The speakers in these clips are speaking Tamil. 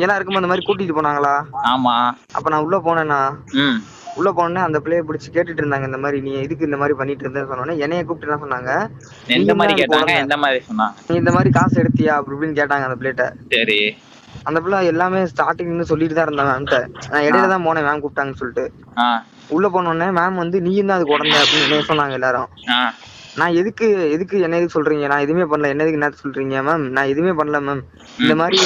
நீங்க எல்லாம் இருக்கும்போது அந்த மாதிரி கூட்டிட்டு போனாங்களா? ஆமா. அப்ப நான் உள்ள போனேன்னா உள்ள போனேன் அந்த பிள்ளைய பிடிச்சி கேட்டுட்டு இருந்தாங்க இந்த மாதிரி நீ எதுக்கு இந்த மாதிரி பண்ணிட்டு இருந்தேன்னு சொன்னோன்னே என்னைய கூப்பிட்டு என்ன சொன்னாங்க? எந்த மாதிரி கேட்டாங்க. எந்த மாதிரி சொன்னாங்க? நீ இந்த மாதிரி காசு எடுத்தியா? அப்படி இப்படின்னு கேட்டாங்க அந்த பிள்ளைகிட்ட. சரி. அந்த பிள்ளை எல்லாமே ஸ்டார்டிங்ல சொல்லிட்டு தான் இருந்தேன் மேம்கிட்ட நான் இடையில தான் போனேன் மேம் கூப்பிட்டாங்கன்னு சொல்லிட்டு. உள்ள போனோடனே மேம் வந்து நீயும் தான் அதுக்கு உடனே அப்படின்னு சொன்னாங்க எல்லாரும். நான் எதுக்கு எதுக்கு என்ன எதுக்கு சொல்றீங்க? நான் எதுவுமே பண்ணல. என்ன எதுக்கு என்ன சொல்றீங்க மேம் நான் எதுவுமே பண்ணல மேம் இந்த மாதிரி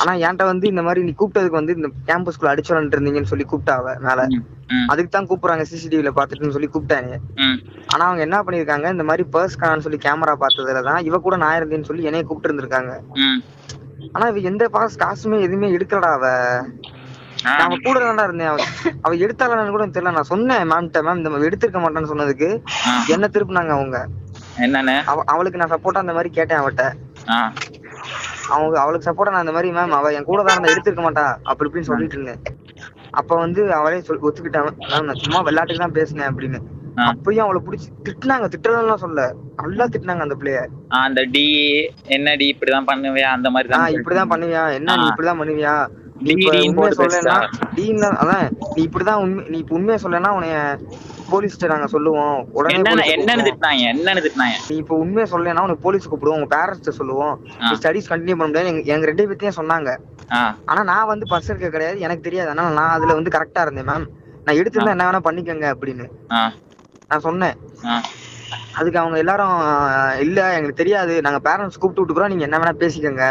ஆனா என்கிட்ட வந்து இந்த மாதிரி நீ கூப்பிட்டதுக்கு வந்து இந்த கேம்பஸ்குள்ள அடிச்சு இருந்தீங்கன்னு சொல்லி கூப்பிட்டா அவ மேல. அதுக்கு தான் கூப்பிடுறாங்க. சிசிடிவில பாத்துட்டுன்னு சொல்லி கூப்பிட்டாங்க. ஆனா அவங்க என்ன பண்ணிருக்காங்க இந்த மாதிரி பர்ஸ் காணான்னு சொல்லி கேமரா பார்த்ததுல தான் இவ கூட நான் இருந்தேன்னு சொல்லி என்னைய கூப்பிட்டு இருந்திருக்காங்க. ஆனா இவ எந்த பாஸ் காசுமே எதுவுமே எடுக்கலடா அவ. ஆ நான் அவ கூட தான்டா இருந்தேன். அவ அவ எடுத்தாளான்னு கூட தெரியல. நான் சொன்னேன் மேம்கிட்ட மேம் இந்த எடுத்திருக்க மாட்டேன்னு சொன்னதுக்கு. என்ன திருப்பினாங்க அவங்க? என்னன்னு? அவ அவளுக்கு நான் சப்போர்ட்டா அந்த மாதிரி கேட்டேன் அவட்ட அவங்க அவளுக்கு சப்போர்ட்டா நான் இந்த மாதிரி மேம் அவ என் கூட தான் இருந்தா எடுத்திருக்க மாட்டா. அப்படி இப்படின்னு சொல்லிட்டு இருந்தேன். அப்ப வந்து அவளே சொல் ஒத்துக்கிட்டான் நான் சும்மா விளையாட்டுக்கு தான் பேசினேன் அப்படின்னு. அப்பயும் அவளை பிடிச்சி திட்டினாங்க. திட்டுறதெல்லாம் சொல்ல நல்லா திட்டினாங்க அந்த பிள்ளைய. அந்த டி என்ன டி இப்படிதான் பண்ணுவியா? அந்த மாதிரி இப்படிதான் பண்ணுவியா? என்ன நீ. இப்படிதான் பண்ணுவியா? நீ இப்படிதான் உண்மை நீ உண்மையை சொல்லனா உன்னைய போலீஸ்ட்ட நாங்க சொல்லுவோம். உடனே என்னன்னு. திட்டினாங்க திட்டினாங்க? நீ இப்ப உண்மையை சொல்லனா உனக்கு போலீஸ் கூப்பிடுவோம் உங்க பேரண்ட்ஸ் சொல்லுவோம். ஸ்டடிஸ் கண்டினியூ பண்ண முடியாது எங்க- ரெண்டு பேர்த்தையும் சொன்னாங்க. ஆனா நான் வந்து பர்ஸ் எடுக்க கிடையாது எனக்கு தெரியாது. ஆனா நான் அதுல வந்து கரெக்டா இருந்தேன் மேம் நான் எடுத்திருந்தா என்ன வேணா பண்ணிக்கங்க அப்படின்னு. நான் சொன்னேன். அதுக்கு அவங்க எல்லாரும் இல்ல எங்களுக்கு தெரியாது. நாங்க பேரண்ட்ஸ் கூப்பிட்டு விட்டுக்குறோம். நீங்க என்ன வேணா பேசிக்கங்க.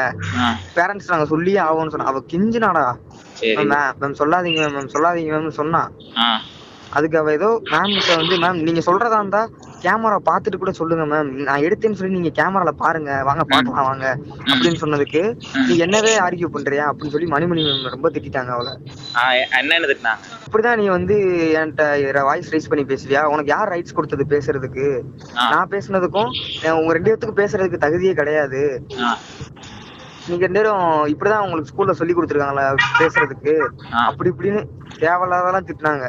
பேரண்ட்ஸ் நாங்க சொல்லியே ஆகும்னு சொன்னா அவ கிஞ்சினாடா. மேம் சொல்லாதீங்க மேம் சொல்லாதீங்க மேம் சொன்னா. அதுக்கு அவ ஏதோ மேம் கிட்ட வந்து மேம் நீங்க சொல்றதா இருந்தா கேமரா பாத்துட்டு கூட சொல்லுங்க மேம் நான் எடுத்தேன்னு சொல்லி நீங்க கேமரால பாருங்க. வாங்க பாக்கலாம் வாங்க. அப்படின்னு சொன்னதுக்கு நீ என்னவே ஆர்கியூ பண்றியா? அப்படின்னு சொல்லி மணிமணி மேம் ரொம்ப திட்டிட்டாங்க அவளை. என்னன்னு இப்படிதான் நீ வந்து என்கிட்ட வாய்ஸ் ரைஸ் பண்ணி பேசுவியா? உனக்கு யார் ரைட்ஸ் கொடுத்தது பேசுறதுக்கு. நான் பேசுனதுக்கும் உங்க ரெண்டு பேத்துக்கு பேசுறதுக்கு தகுதியே கிடையாது. நீங்க பேரும் இப்படிதான் உங்களுக்கு ஸ்கூல்ல சொல்லி கொடுத்துருக்காங்களா பேசுறதுக்கு. அப்படி இப்படின்னு தேவையில்லாதெல்லாம் திட்டினாங்க.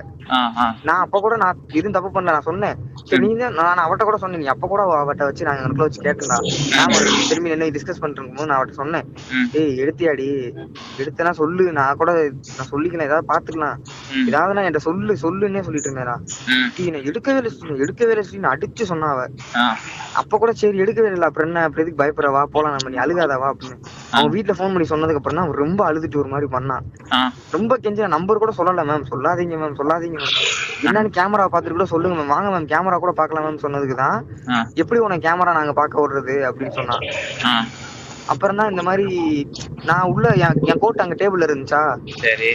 நான் அப்ப கூட நான் எதுவும் தப்பு பண்ணல நான் சொன்னேன். சரி நீ தான் நான் அவட்ட கூட சொன்னேன் நீ அப்ப கூட அவ- அவட்ட வச்சு நாங்க எங்களுக்குள்ள வச்சு கேட்டேன்டா நான் திரும்பி என்ன டிஸ்கஸ் பண்ணிட்டு இருக்கும்போது நான் அவட்ட சொன்னேன். ஏய் எடுத்தியாடி. எடுத்தனா சொல்லு. நான் கூட நான் சொல்லிக்கலாம் ஏதாவது பாத்துக்கலாம். ஏதாவது நான் என்கிட்ட சொல்லு சொல்லுன்னே சொல்லிட்டு இருந்தேன்டா ம். டீ, நான் எடுக்கவே இல்லை சொல்லி எடுக்கவே இல்லை சொல்லி அடிச்சு சொன்னா அவ. அப்ப கூட சரி எடுக்கவே இல்லை. அப்புறம் என்ன? அப்புறம் எதுக்கு பயப்படுற? வா போலாம். நம்ம நீ அழுகாத வா அப்படின்னு. அவங்க வீட்டுல ஃபோன் பண்ணி சொன்னதுக்கு அப்புறம் தான் அவன் ரொம்ப அழுதுட்டு ஒரு மாதிரி பண்ணான். ரொம்ப கெஞ்ச நம்பர் கூட சொல்லல. மேம் சொல்லாதீங்க மேம் சொல்லாதீங்க மேம் என்னன்னு கேமரா பாத்துட்டு கூட சொல்லுங்க மேம் வாங்க மேம் கேமரா கூட பார்க்கலாம் மேம் சொன்னதுக்கு தான். எப்படி உனக்கு கேமரா நாங்க பார்க்க விடுறது அப்படின்னு சொன்னான் ஆ. அப்புறம் தான் இந்த மாதிரி நான் உள்ள என் கோட் அங்க டேபிள்ல இருந்துச்சா? சரி.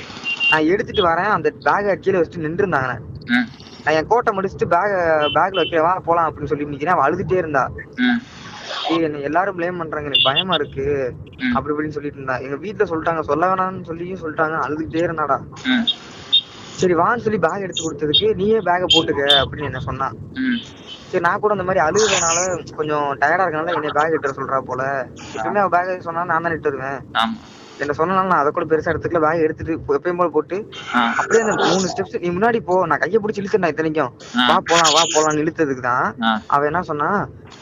நான் எடுத்துட்டு வரேன். அந்த பேக்கை கீழே வச்சுட்டு நின்று இருந்தாங்க நான் என் கோட்டை முடிச்சுட்டு பேக் பேக்ல வைக்க வா போலாம் அப்படின்னு சொல்லி நிக்கிறேன். அவ அழுதுட்டே இருந்தா. என்ன எல்லாரும் ப்ளேம் பண்றாங்க. எனக்கு பயமா இருக்கு. அப்படி இப்படின்னு சொல்லிட்டு இருந்தா. எங்க வீட்டுல சொல்லிட்டாங்க. சொல்ல வேணாம்னு சொல்லியும் சொல்லிட்டாங்க. அழுதுகிட்டே இருந்தாடா. சரி வான்னு சொல்லி பேக் எடுத்து கொடுத்ததுக்கு நீயே பேக்கை போட்டுக்க அப்படின்னு என்ன சொன்னா. ம். சரி நான் கூட இந்த மாதிரி அழுகுறதுனால கொஞ்சம் டயர்டா இருக்கனால என்னை பேக் எடுத்து சொல்றா போல. எப்பவுமே அவ பேக் சொன்னா நான் தான் எடுத்து வருவேன் ஆமா. என்ன சொன்னாலும் நான் அதை கூட பெருசா எடுத்துக்கல. பேக் எடுத்துட்டு எப்பயும் போல போட்டு அப்படியே அந்த மூணு ஸ்டெப்ஸ் நீ முன்னாடி போ. நான் கையை பிடிச்சி இழுத்தேன் இத்தனைக்கும். வா போலாம் வா போலாம்னு இழுத்ததுக்கு தான். ஆ. அவ என்ன சொன்னா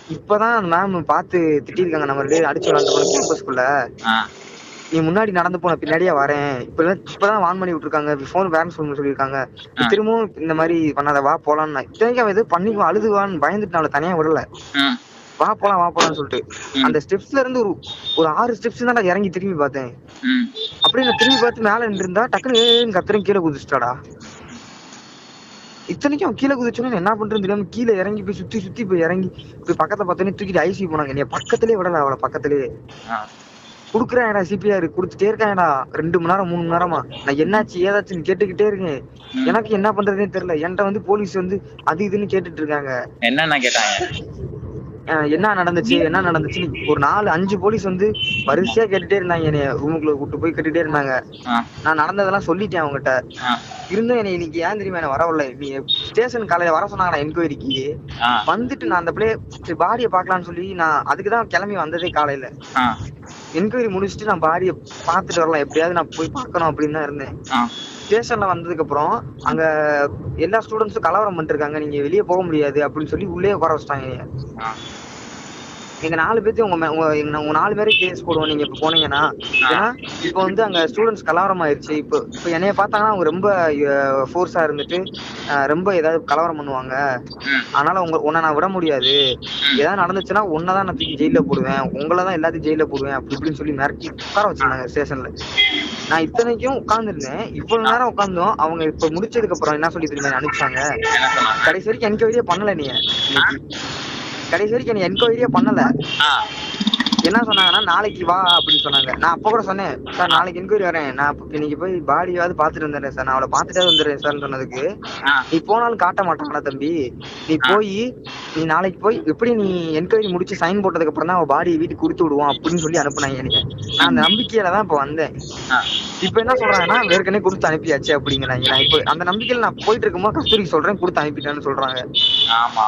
இப்பதான் மேம் பார்த்து திட்டிருக்காங்க நம்ம ரெண்டு அடிச்சு விளாண்டு கேம்பஸ்குள்ள நீ முன்னாடி நடந்து போன பின்னாடியே வரேன். இப்பதான் இப்பதான் வான் பண்ணி விட்டுருக்காங்க. போன் பேரண்ட்ஸ் ஃபோன் சொல்லியிருக்காங்க திரும்பவும் இந்த மாதிரி பண்ணாத வா போலான்னு இத்தனைக்கும் அவ எது பண்ணி அழுதுவான்னு பயந்துட்டு அவளை தனியா விடல. வா போலாம் வா போலாம்னு சொல்லிட்டு. அந்த ஸ்டெப்ஸ்ல இருந்து ஒரு ஒரு ஆறு ஸ்டெப்ஸ் தான் நான் இறங்கி திரும்பி பார்த்தேன். அப்படியே நான் திரும்பி பார்த்து மேல நின்றுருந்தா டக்குனு ஏன்னு கத்துறேன் கீழே குதிச்சிட்டாடா. இத்தனைக்கும் அவன் கீழே குதிச்சோன்னு என்ன பண்றேன்னு தெரியாம கீழே இறங்கி போய் சுத்தி சுத்தி போய் இறங்கி போய் பக்கத்துல பார்த்தோன்னே தூக்கிட்டு ஐசி போனாங்க. என்னைய பக்கத்துலயே விடல அவளை பக்கத்துலயே குடுக்குறாங்கடா சிபிஆர் குடுத்துட்டே இருக்காங்கடா ரெண்டு மணி நேரம் மூணு மணி நேரமா? நான் என்னாச்சு ஏதாச்சுன்னு கேட்டுக்கிட்டே இருக்கேன். எனக்கு என்ன பண்றதுனே தெரியல. என்கிட்ட வந்து போலீஸ் வந்து அது இதுன்னு கேட்டுட்டு இருக்காங்க. என்னென்ன கேட்டாங்க? என்ன நடந்துச்சு என்ன நடந்துச்சு? ஒரு நாலு அஞ்சு போலீஸ் வந்து வரிசையா கேட்டுட்டே இருந்தாங்க என்னைய. ரூமுக்குள்ள கூட்டு போய் கேட்டுட்டே இருந்தாங்க. நான் நடந்ததெல்லாம் சொல்லிட்டேன் அவங்ககிட்ட. இருந்தும் என்னை இன்னைக்கு ஏன் தெரியுமா என்ன வரவில்லை நீ ஸ்டேஷன் காலையில வர சொன்னாங்கடா என்கொயரிக்கு வந்துட்டு நான் அந்த பிள்ளைய பாடியை பார்க்கலாம்னு சொல்லி நான் அதுக்கு தான் கிளம்பி வந்ததே காலையில. என்கொயரி முடிச்சுட்டு நான் பாடியை பார்த்துட்டு வரலாம். எப்படியாவது நான் போய் பார்க்கணும் அப்படின்னு தான் இருந்தேன். ஸ்டேஷன்ல வந்ததுக்கு அப்புறம் அங்க எல்லா ஸ்டூடெண்ட்ஸும் கலவரம் பண்ணிட்டு இருக்காங்க நீங்க வெளியே போக முடியாது அப்படின்னு சொல்லி உள்ளே உட்கார வச்சிட்டாங்க எங்க நாலு பேர்த்தையும் உங்க உங்க உங்க நாலு பேரும் கேஸ் போடுவோம். நீங்க இப்ப போனீங்கன்னா ஏன்னா இப்போ வந்து அங்க ஸ்டூடெண்ட்ஸ் கலவரம் ஆயிருச்சு. இப்போ இப்போ என்னைய பார்த்தாங்கன்னா அவங்க ரொம்ப ஃபோர்ஸா இருந்துட்டு ரொம்ப ஏதாவது கலவரம் பண்ணுவாங்க. அதனால உங்க உன்னை நான் விட முடியாது. ஏதாவது நடந்துச்சுன்னா உன்னை தான் நான் தூக்கி ஜெயில போடுவேன். உங்களை தான் எல்லாத்தையும் ஜெயில போடுவேன். அப்படி இப்படின்னு சொல்லி மிரட்டி உட்கார வச்சிருந்தாங்க ஸ்டேஷன்ல. நான் இத்தனைக்கும் உட்காந்துருந்தேன் இவ்வளவு நேரம் உட்கார்ந்தோம். அவங்க இப்ப முடிச்சதுக்கு அப்புறம் என்ன சொல்லி தெரியுமா அனுப்பிச்சாங்க? கடைசி வரைக்கும் என்கொயரியே பண்ணல நீ. கடைசி வரைக்கும் நீ என்கொயரியே பண்ணல. என்ன சொன்னாங்கன்னா நாளைக்கு வா அப்படின்னு சொன்னாங்க. நான் அப்ப கூட சொன்னேன் சார் நாளைக்கு என்கொயரி வரேன். நான் இன்னைக்கு போய் பாடியாவது பாத்துட்டு வந்துடுறேன் சார். நான் அவளை பாத்துட்டே வந்துடுறேன் சார் சொன்னதுக்கு நீ போனாலும் காட்ட மாட்டாங்களா தம்பி. நீ போய் நீ நாளைக்கு போய் எப்படி நீ என்கொயரி முடிச்சு சைன் போட்டதுக்கு அப்புறம் தான் அவ பாடியை வீட்டுக்கு கொடுத்து விடுவோம் அப்படின்னு சொல்லி அனுப்புனாங்க எனக்கு. நான் அந்த நம்பிக்கையில தான் இப்ப வந்தேன். இப்ப என்ன சொல்றாங்கன்னா ஏற்கனவே கொடுத்து அனுப்பியாச்சு அப்படிங்கிறாங்க. நான் இப்ப அந்த நம்பிக்கையில நான் போயிட்டு இருக்கும்போது கஸ்தூரிக்கு சொல்றேன் கொடுத்து அனுப்பிட்டேன்னு சொல்றாங்க. ஆமா.